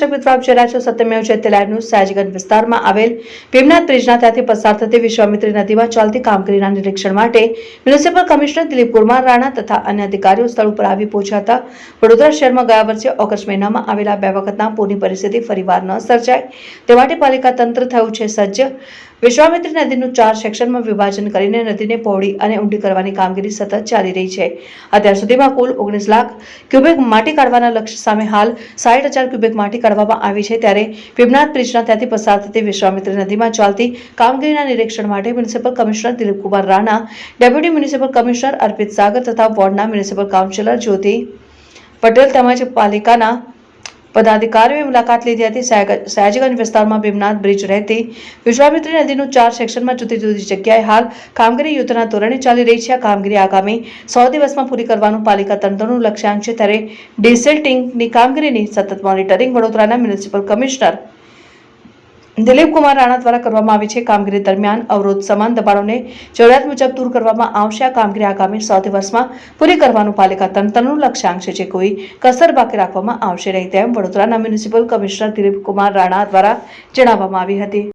દર્શક મિત્રો આપ જોઈ સત્યમેવ જયતે લાઈવ ન્યૂઝ વિસ્તારમાં આવેલ ભીમનાથ બ્રિજના ત્યાંથી પસાર થતી વિશ્વામિત્રી નદીમાં ચાલતી કામગીરીના નિરીક્ષણ માટે મ્યુનિસિપલ કમિશનર દિલીપ કુમાર રાણા તથા અન્ય અધિકારીઓ સ્થળ ઉપર આવી પહોંચ્યા હતા. વડોદરા શહેરમાં ગયા વર્ષે ઓગસ્ટ મહિનામાં આવેલા બે વખતના પૂરની પરિસ્થિતિ ફરીવાર ન સર્જાય. તે માટે પાલિકા તંત્ર થયું છે સજ્જ. વિશ્વામિત્રી નદીનું ચાર સેક્શનમાં વિભાજન કરીને નદીને પહોળી અને ઊંડી કરવાની કામગીરી સતત ચાલી રહી છે. અત્યાર સુધીમાં કુલ ઓગણીસ લાખ ક્યુબિક માટી કાઢવાના લક્ષ્ય સામે હાલ સાઠ હજાર ક્યુબિક માટી કાઢવામાં આવી છે. ત્યારે ભીમનાથ બ્રિજના ત્યાંથી પસાર થતી વિશ્વામિત્રી નદીમાં ચાલતી કામગીરીના નિરીક્ષણ માટે municipal commissioner Dilipkumar Rana, deputy municipal commissioner Arpit Sagar તથા વોર્ડના મ્યુનિસિપલ કાઉન્સિલર જ્યોતિ પટેલ તેમજ પાલિકાના પદાધિકારીઓએ મુલાકાત લીધી હતી. સયાજીગંજ વિસ્તારમાં ભીમનાથ બ્રિજ રહેતી વિશ્વામિત્રી નદીનું ચાર સેક્શનમાં જુદી જુદી જગ્યાએ હાલ કામગીરી યુદ્ધના ધોરણે ચાલી રહી છે. આ કામગીરી આગામી સો દિવસમાં પૂરી કરવાનું પાલિકા તંત્રનું લક્ષ્યાંક છે. ત્યારે ડિસેલ્ટિંગની કામગીરીની સતત મોનિટરિંગ વડોદરાના મ્યુનિસિપલ કમિશનર દિલીપ કુમાર રાણા દ્વારા કરવામાં આવી છે કામગીરી દરમિયાન અવરોધ સમાન દબાણોને જરૂરિયાત મુજબ દૂર કરવામાં આવશે. આ કામગીરી આગામી સો દિવસમાં પૂરી કરવાનું પાલિકા તંત્રનું લક્ષ્યાંક છે જે કોઈ કસર બાકી રાખવામાં આવશે નહીં તેમ વડોદરાના મ્યુનિસિપલ કમિશનર દિલીપ કુમાર રાણા દ્વારા જણાવવામાં આવી હતી.